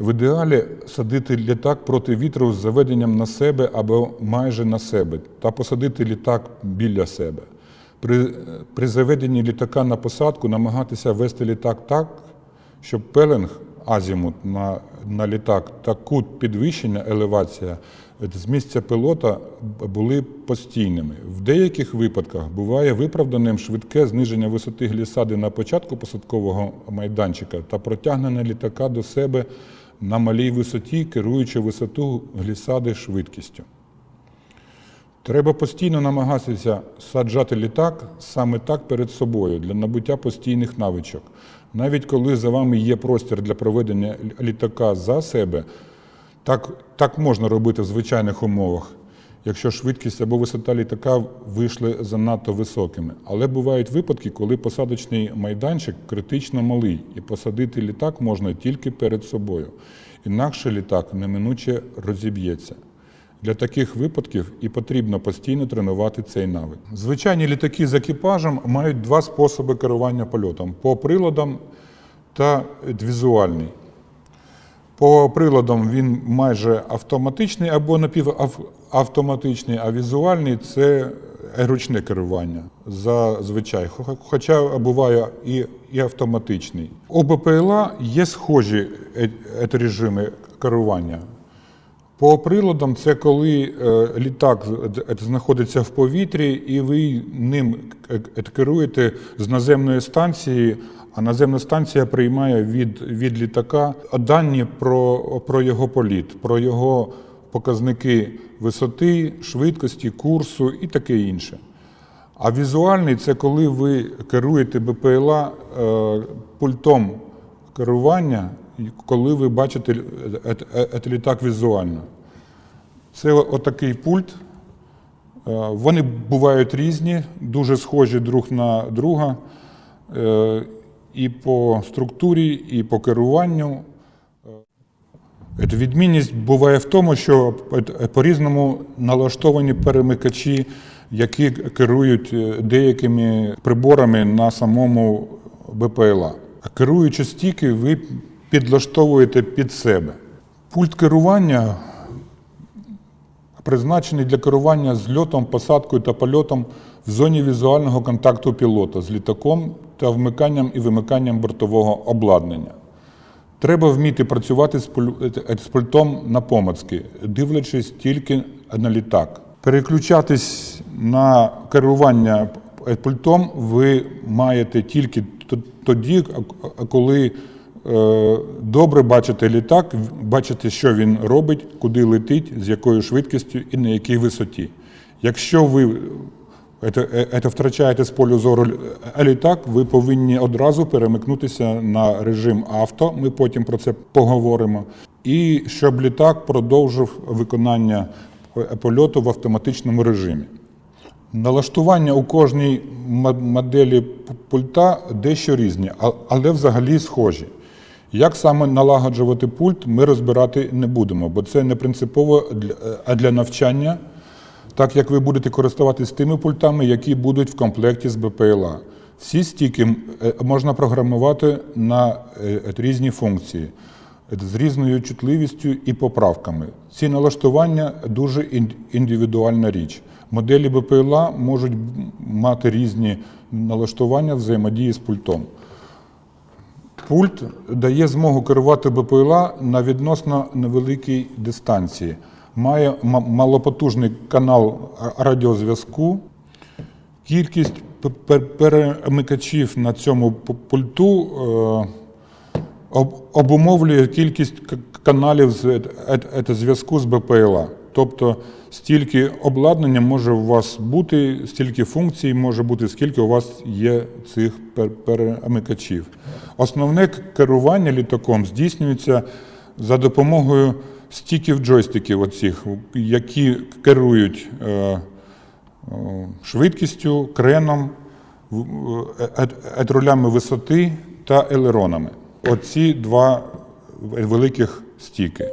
В ідеалі садити літак проти вітру з заведенням на себе або майже на себе та посадити літак біля себе. При, при заведенні літака на посадку намагатися вести літак так, щоб пеленг азімут на, на літак та кут підвищення елевація з місця пілота були постійними. В деяких випадках буває виправданим швидке зниження висоти глісади на початку посадкового майданчика та протягнення літака до себе на малій висоті, керуючи висоту глісади швидкістю. Треба постійно намагатися саджати літак саме так перед собою для набуття постійних навичок. Навіть коли за вами є простір для проведення літака за себе, так, так можна робити в звичайних умовах, якщо швидкість або висота літака вийшли занадто високими. Але бувають випадки, коли посадочний майданчик критично малий, і посадити літак можна тільки перед собою. Інакше літак неминуче розіб'ється. Для таких випадків і потрібно постійно тренувати цей навик. Звичайні літаки з екіпажем мають два способи керування польотом по приладам та візуальний. По приладам він майже автоматичний або напівавтоматичний, а візуальний це ручне керування зазвичай, хоча буває і, і автоматичний. У БПЛА є схожі е- е- режими керування. По приладам це коли е, літак знаходиться в повітрі, і ви ним керуєте з наземної станції, а наземна станція приймає від, від літака дані про, про його політ, про його показники висоти, швидкості, курсу і таке інше. А візуальний це коли ви керуєте БПЛА е, пультом керування, коли ви бачите е- е- е- літак візуально. Це отакий пульт. Вони бувають різні, дуже схожі друг на друга. І по структурі, і по керуванню. Е, Відмінність буває в тому, що е, по-різному налаштовані перемикачі, які керують е, деякими приборами на самому БПЛА. Керуючи стіки, ви підлаштовуєте під себе. Пульт керування призначений для керування зльотом, посадкою та польотом в зоні візуального контакту пілота з літаком та вмиканням і вимиканням бортового обладнання. Треба вміти працювати з е, пультом на помацки, дивлячись тільки на літак. Переключатись на керування пультом ви маєте тільки тоді, коли е, добре бачите літак, бачите, що він робить, куди летить, з якою швидкістю і на якій висоті. Якщо ви це, це втрачаєте з полю зору е, літак, ви повинні одразу перемикнутися на режим авто. Ми потім про це поговоримо. І щоб літак продовжив виконання е, польоту в автоматичному режимі. Налаштування у кожній моделі пульта дещо різні, але взагалі схожі. Як саме налагоджувати пульт, ми розбирати не будемо, бо це не принципово для навчання, так як ви будете користуватись тими пультами, які будуть в комплекті з БПЛА. Всі стіки е, можна програмувати на е, різні функції з різною чутливістю і поправками. Ці налаштування дуже індивідуальна річ. Моделі БПЛА можуть мати різні налаштування взаємодії з пультом. Пульт дає змогу керувати БПЛА на відносно невеликій дистанції. Має малопотужний канал радіозв'язку. Кількість перемикачів на цьому пульту е, обумовлює кількість каналів е- е- зв'язку з БПЛА. Тобто стільки обладнання може у вас бути, стільки функцій може бути, скільки у вас є цих перемикачів. Основне керування літаком здійснюється за допомогою стіків джойстиків, оцих, які керують е, е, швидкістю, креном, в- е- етрулями висоти та елеронами. Оці два великих стіки.